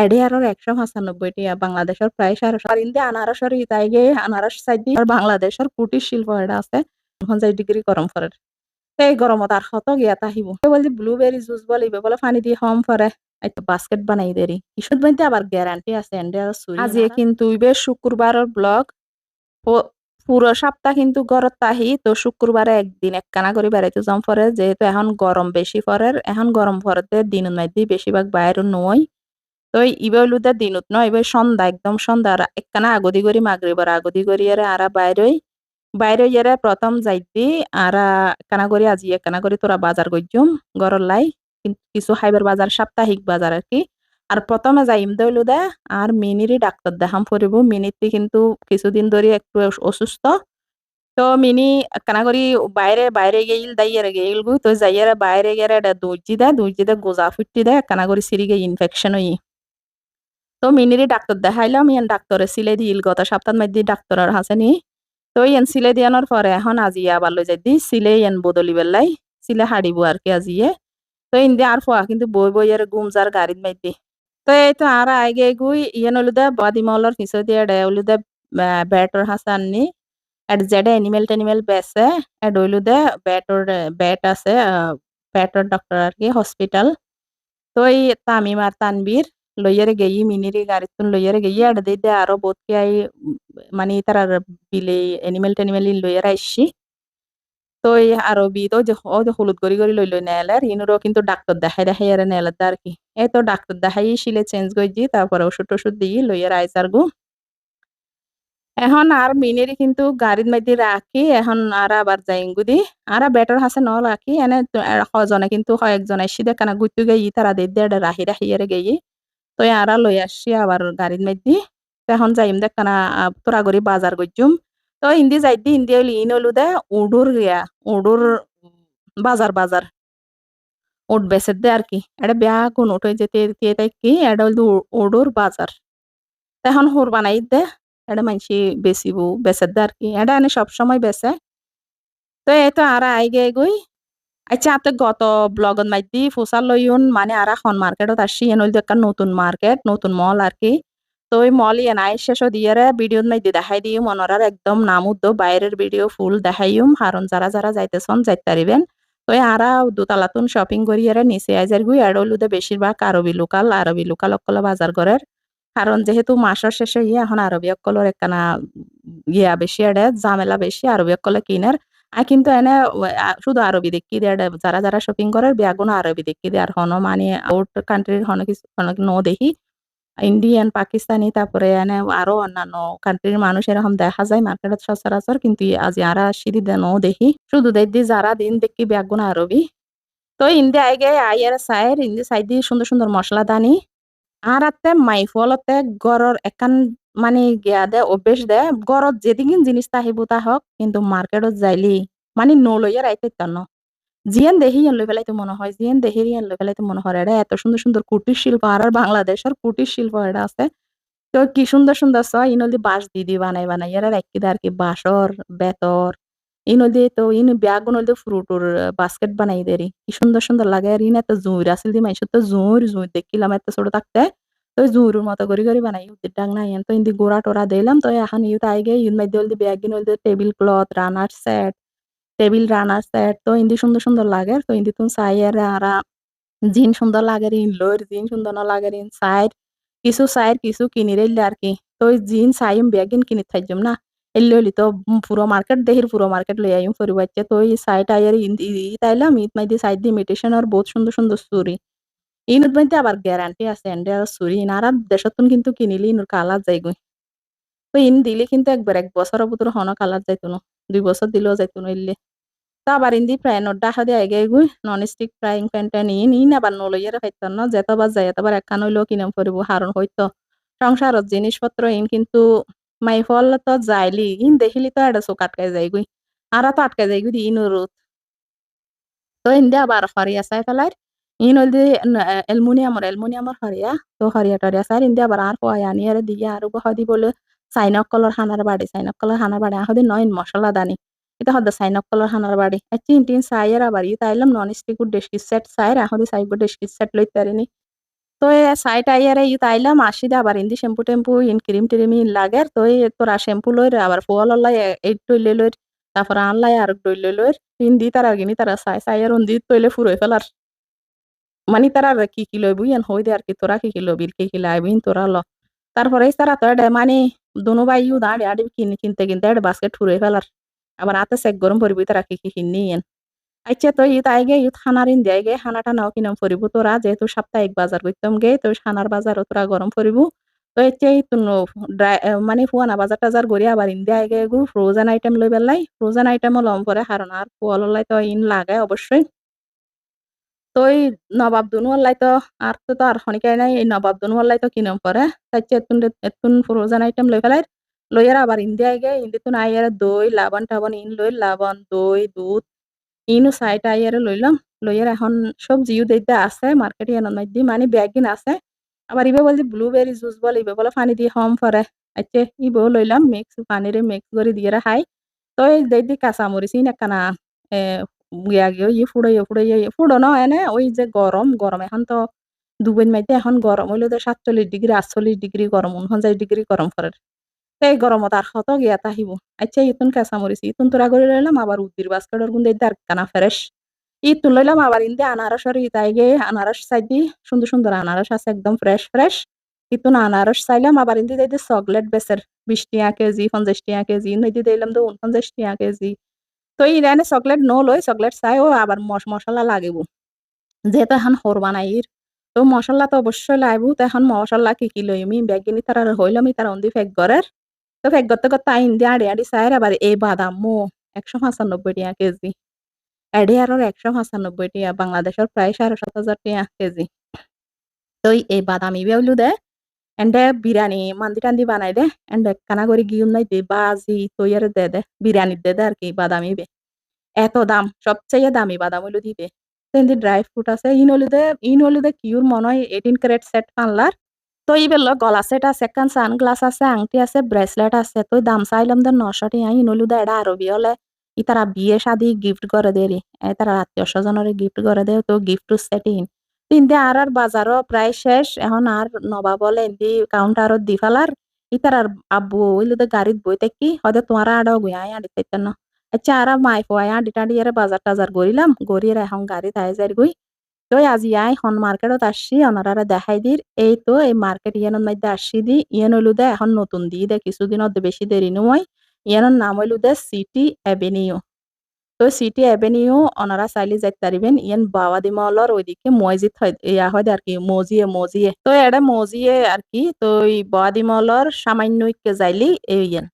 এডিআরর একশো পঁচানব্বই টিয়া বাংলাদেশের প্রায় সাড়ে আর ইন্দি আনারসের ইতাইগে আনারস সাইডি আর বাংলাদেশের কুটির শিল্প এটা আছে। পঞ্চাশ ডিগ্রি গরম করে। এই গরমত আর কত গিয়া তাহিব বলছি ব্লুবেরি জুস বলিবে বলে পানি দিয়ে হম করে একটা বাস্কেট বানাই দেরি ইস্যুত বলতে আবার গ্যারান্টি আছে এন্ডিয়ার আজিয়ে কিন্তু ইবে শুক্রবারের ব্লগ পুরো সপ্তাহ কিন্তু গরত তাহি তো শুক্রবারে একদিন একখানা করে বেড়াইতে যাম পরে যেহেতু এখন গরম বেশি পরে এখন গরম পরে দিনের মধ্যে বেশিরভাগ বাইরে নয় তো ইবে হলুদে দিনত নয় এবার সন্ধ্যা, একদম সন্ধ্যা একখানা আগদি করি মাগরিবার আগদি করি আরে আরা বাইরে ইয়ারে প্রথম যাইতি আরা কানা করি আজি একখানা করি তোরা বাজার করছুম গরর লাই কিছু হাইবার বাজার সাপ্তাহিক বাজার আর কি। আর প্রথমে যাইম দইলু দে আর মিনিরই ডাক্তার দেখাম পড়িব মিনিটি কিন্তু কিছুদিন ধরে একটু অসুস্থ। তো মিনি কানা করি বাইরে বাইরে গেইল দাইয়ারে গেইল গু, তো যাইয়ারে বাইরে গেরে দর্জি দে দর্জি দে গোজা ফুটি দে কানা করি সিরিগে ইনফেকশন হই তো মিনিরই ডাক্তার দেখাইলাম ইয়ান ডাক্তারে সিলাই দিল, গত সপ্তাহ মধ্যে ডাক্তারের হাসে নি। তো ইয়ান সিলাই দিয়ানোর পরে এখন আজি আবার লই যাই দি সিলে ইয়ান বদলি বেলাই সিলে হাড়িব আর কি আজিয়ে তো ইন্দি আর ফোয়া, কিন্তু বই বই আর গুমজার গাড়িত মাইদি তো এই তো আর আগে গুই, ইয়ান হলুদে বাদিমলর পিছো দিয়ে ডে, হলুদে ব্যাটর হাসান নি। এড জেডে এনিমেল টেনিমেল বেসে এড হলুদে ব্যাটর ব্যাট আছে ব্যাটর ডক্টর আর কি হসপিটাল। তো এই তামিম আর তানবীর লইয়ারে গেই মিনিরি গাড়িতুন লইয়ারে গেই আর দিতে আরও বোধ কি আই মানে তার বিলে এনিমেল টেনিমেল লইয়ারে আইসি তো এই আরবি তো যে ও যে হলুদ গড়ি গড়ি লই লই নেলার ইনুরও কিন্তু ডাক্তার দেখাই দেখাই আর নেলার আর কি এই তো ডাক্তার দেখাই শিলে চেঞ্জ করছি তারপরে ওষুধ টষুধ দিই লইয়ার আইসার গু এখন আর মিনেরি কিন্তু গাড়ির মধ্যে রাখি এখন আর আবার যাই গুদি আর বেটার হাসে ন রাখি এনে হজনে কিন্তু কয়েকজন এসি দেখানা গুতু গেই তারা দিয়ে রাহি রাহি এর গেই তো আরা লই আসছি আবার গাড়ির মধ্যে এখন যাইম দেখানা তোরা গড়ি বাজার করছুম তো ইন্দি যাইতি ইন্দি হইলি ইন হলু দে উডুর গিয়া উডুর বাজার বাজার উঠ বেসের দে আর কি এটা বেয়া কোন উঠে যেতে তাই কি এটা হল উডুর বাজার এখন হুর বানাই দে এটা মানসি বেচিব বেচের দে আর কি এটা এনে সবসময় বেচে। তো এই তো আর আইগে গই আচ্ছা আতে গত ব্লগত মাইতি ফুসার লইউন মানে আর এখন মার্কেটত আসছি এন হইল একটা নতুন মার্কেট নতুন মল আর কি তো ওই মল ইয়ে নাই শেষ দিয়ে ভিডিও মাইদি দেখাই দিও মনরার একদম নাম নামুদ্দ বাইরের ভিডিও ফুল দেখাইম কারণ যারা যারা যাইতেছন যাইতে পারিবেন তো আরা দুতালাতুন শপিং করি এরা নিচে আইজার গুই আর হইলুদে বেশিরভাগ আরবি লোকাল আরবি লোকাল অকল বাজার করার কারণ যেহেতু মাসের শেষে ইয়ে এখন আরবি অকলর একখানা ইয়া বেশি এডে ঝামেলা বেশি আরবি অকলে কিনার কিন্তু এনে শুধু আরবি দেখি দেয় যারা যারা শপিং করে, বিয়াগুনো আরবি দেখি দেয় আর হন মানে আউট কান্ট্রির হন কিছু ন দেখি। ইন্ডিয়ান পাকিস্তানি তারপরে এনে আরও অন্যান্য কান্ট্রির মানুষ এরকম দেখা যায় মার্কেটত সচরাচর, কিন্তু আজি আরা সিঁড়ি দেন দেখি। শুধু দেখি যারা দিন দেখি ব্যাগুন আরবি। তো ইন্দি আইগে আইয়ার সাইর ইন্দি সাইড দিয়ে সুন্দর সুন্দর মশলা দানি আর আতে মাইফলতে গড়র একান মানে গিয়া দে, অভ্যেস দে গড়ত যেদিন জিনিস তাহিব তা হক কিন্তু মার্কেটত যাইলি মানে নলইয়ার আইতে ন জিয়ান দেখি ইয়ান লই ফেলাইতে মনে হয় জিয়ান দেখি ইয়ান লই ফেলাইতে মনে হয় এটা এত সুন্দর সুন্দর কুটির শিল্প আর বাংলাদেশের কুটির শিল্প এটা আছে। তো কি সুন্দর সুন্দর স ইনদি বাঁশ দিদি বানাই বানাই এরা রাখি আর কি বাঁশর বেতর ইনদি তো, ইন ব্যাগ নদী ফ্রুটর বাস্কেট বানাই দেরি কি সুন্দর সুন্দর লাগে আর ইন এত জুঁর আসিল দি মাইসুর তো জুঁর জুঁর দেখিলাম, এত ছোট থাকতে তো জুঁর মতো করি করি বানাই উদ্দির ডাং নাই তো ইন্দি গোড়া টোরা দিলাম তো এখন ইউত আইগে ইউন মাইদি হলদি ব্যাগ গিন হলদি table cloth runner set table runner set তো ইন্দি সুন্দর সুন্দর লাগে তো ইন্দি তুমি সাইয়ের আরা জিন সুন্দর লাগে ইন লোর জিন সুন্দর না লাগে ইন সাইড কিছু সাইড কিছু কিনি রেলে আর কি তো জিন সাইম বেগিন কিনি থাকজম না এলি হলি তো পুরো মার্কেট দেহির পুরো মার্কেট লই আইম ফুরি বাচ্চা তো এই সাইড আইয়ার ই তাইলাম ইত মাইদি সাইড দি ইমিটেশন আর বহুত সুন্দর সুন্দর সুরি ইনুত মাইতে আবার গ্যারান্টি আছে এন্ডে আর সুরি ইনারা দেশতুন কিন্তু কিনিলি ইনুর কালার যাই গই তো ইন দিলে কিন্তু একবার এক বছর ভিতর হন কালার যাইতো না দুই বছর দিলেও যাইতো না ইল্লে তা আবার ইন্দি ফ্রাই নোট ডাহা আগে গুই নন স্টিক ফ্রাইং প্যানটা নিয়ে নিন আবার নলইয়ারে ফাইতাম না যেতবার যাই এতবার একখান হইলেও কিনাম ফুরিব হারণ হইতো সংসারত জিনিসপত্র ইন কিন্তু মাইফল তো যাইলি ইন দেখিলি তো এটা চোখ আটকাই যাই গুই আর তো আটকাই যাই গুই ইন রোদ তো ইন্দি আবার হরিয়া চাই ফেলাই ইন হইল এলমুনিয়ামর এলমুনিয়ামর হরিয়া তো হরিয়া টরিয়া চাই ইন্দি আবার আর হওয়া আনি আর দিয়ে আর হদি বলে সাইনক কলর হানার বাড়ি সাইনক কলর হানার বাড়ি আহদি নয় মশলা দানি এটা হদ্দা সাইনক কলর হানার বাড়ি চিন টিন সাইয়ের আবার ই তাইলাম নন স্টিক ডেস্কি সেট সাইর আহদি সাইব ডেস্কি সেট লইতে পারিনি তো এ সাইট আইয়ারে ইত আইলাম আসিদে আবার ইন্দি শ্যাম্পু টেম্পু ইন ক্রিম টিরিম ইন লাগের তো তোরা শ্যাম্পু লই আবার ফুয়াল লাই এই টইলে লই তারপর আনলাই আর ডইলে লই ইন্দি তারা গিনি তারা সাই সাইয়ার উন্দি তৈলে ফুরই ফেলার মানে তারা কি কি লইবু, ইয়ান হই দে আর কি, তোরা কি কি লবি কি কি লাইবিন তোরা ল। তারপরে তারা তো এডে মানে দুনো বাই ইউ দাঁড়ে, আডি কিনে, কিনতে কিনতে এডে বাস্কেট ফুরই ফেলার। আবার আতে সেক গরম পরিবি তারা কি কি কিনি ইয়ান। আচ্ছা তো ইত আইগে ইত খানার ইন দেয়গে খানাটা নাও কিনাম ফুরিব তোরা, যেহেতু সাপ্তাহিক বাজার করতাম গে, তো খানার বাজারও তোরা গরম ফুরিব তো ইতুন ড্রাই মানে ফুয়ানা বাজার টাজার গড়ি আবার ইন দেয়গে গু ফ্রোজেন আইটেম লই বেলাই ফ্রোজেন আইটেমও লম পরে হারণ আর ফুয়ালাই তো ইন লাগে অবশ্যই। তো এই নবাব দুনুয়াল্লাই তো আর তো আর খনিকাই নাই, এই নবাব দুনুয়াল্লাই তো কিনম পরে। তাইছে এতুন এতুন ফ্রোজেন আইটেম লই ফেলাই লইয়ার আবার ইন্দিয়া আইগে ইন্দিতুন আইয়ার দই লাবণ টাবন ইন লই লাবণ দই দুধ, ইনু সাইট আইয়ারে লইলাম লইয়ার এখন সবজি ইউ দেইতে আছে মার্কেটে এনন মাইদি মানে ব্যাগিন আছে। আবার ইবে বলছি ব্লুবেরি জুস বলে, ইবে বলে পানি দিয়ে হম ফরে আচ্ছা ইবেও লইলাম মিক্স পানিরে মিক্স করে দিয়ে খাই। তো এই দেই কাঁচামরিচ ইন একখানা গিয়া ইয়ে ফুড়ে ইয়ে ফুড়ে ইয়ে ফুড়ো ন এনে, ওই যে গরম গরম এখন তো দুবেন মাইতে এখন গরম হইল তো সাতচল্লিশ ডিগ্রি আটচল্লিশ ডিগ্রি গরম উনপঞ্চাশ ডিগ্রি গরম করে এই গরমত আর কত গিয়া তাহিব আচ্ছা ইতুন কাঁচা মরিছি ইতুন তোরা করে লইলাম আবার উদ্দির বাস্কেটের গুন্দে দার কানা ফ্রেশ ইতুন লইলাম আবার ইন্দে আনারসের ইতাইগে আনারস চাইদি সুন্দর সুন্দর আনারস আছে, একদম ফ্রেশ ফ্রেশ ইতুন আনারস চাইলাম আবার ইন্দি দেই চকলেট বেসের বিশ টিয়া কেজি, পঞ্চাশ টিয়া কেজি নদী দিলাম তো উনপঞ্চাশ টিয়া কেজি। তো ইরানে চকলেট ন চকলেট চাই ও আবার মশ, মশলা লাগিব। যেহেতু এখন সর বানাইর তো মশলা তো অবশ্যই লাগবো তো এখন মশলা কি কি লই আমি ব্যাগিনি তারা হইলাম তারা অন্দি ফেক গরের তো ফেক করতে করতে আইন দিয়ে আড়ি আড়ি চাই আবার এই বাদাম মো, একশো পঁচানব্বই টিয়া কেজি। এডি আর একশো পঁচানব্বই টিয়া বাংলাদেশের প্রায় সাড়ে সাত হাজার টিয়া কেজি। তো এই বাদাম ইবে হইলু দে এন্ডে বিরিয়ানি মান্দি টান্দি বানাই দে এন্ডে কানা করে গিয়ে নাই দে বাজি তৈয়ারে দে দে বিরিয়ানি দে দে আর কি বাদাম ইবে এত দাম সবচেয়ে দামি বাদাম হইল দিবে তেন্দি ড্রাই ফ্রুট আছে ইন হলু দে ইন হলু দে কিউর মনে হয় এইটিন ক্যারেট সেট পানলার তো ই বেল গলা সেট আছে একখান সানগ্লাস আছে আংটি আছে ব্রেসলেট আছে তো দাম চাইলাম দে নশো টিয়া ইন হলু দে এটা আরবি হলে ই তারা বিয়ে শাদি গিফট করে দেরি তারা আত্মীয় স্বজনের গিফট করে দে তো গিফট সেট ইন তিনটে আর আর বাজারও প্রায় শেষ। এখন আর নবা বলে কাউন্টারত দি ফেলার। ইতার আর আব্বু ওইলো তো গাড়িত বই থাকি হয়তো তোমার আড়াও গুই আই আড়ি থাকতে না। আচ্ছা আর মাই ফো আই আডি টাডি এর বাজার টাজার গড়িলাম গড়িয়ে এখন গাড়িত আই যাই গুই। তো আজি আই হন মার্কেটত আসছি ওনারা দেখাই দির। এই তো এই মার্কেট ইয়ানোর মধ্যে আসছি দি। ইয়ান হইলু দে এখন নতুন দি দে। কিছুদিনত বেশি দেরি নয় ইয়ানোর নাম হইলু দে সিটি অ্যাভিনিউ তো সিটি অ্যাভিনিউ ওনারা চাইলে যাই পারিবেন। ইয়ান বাওয়াদি মহলর ওইদিকে মসজিদ ইয়া হয় আর কি মজিয়ে মজিয়ে। তো এটা মজিয়ে আর কি তো এই বাওয়াদি মহলর সামান্য যাইলি ইয়ান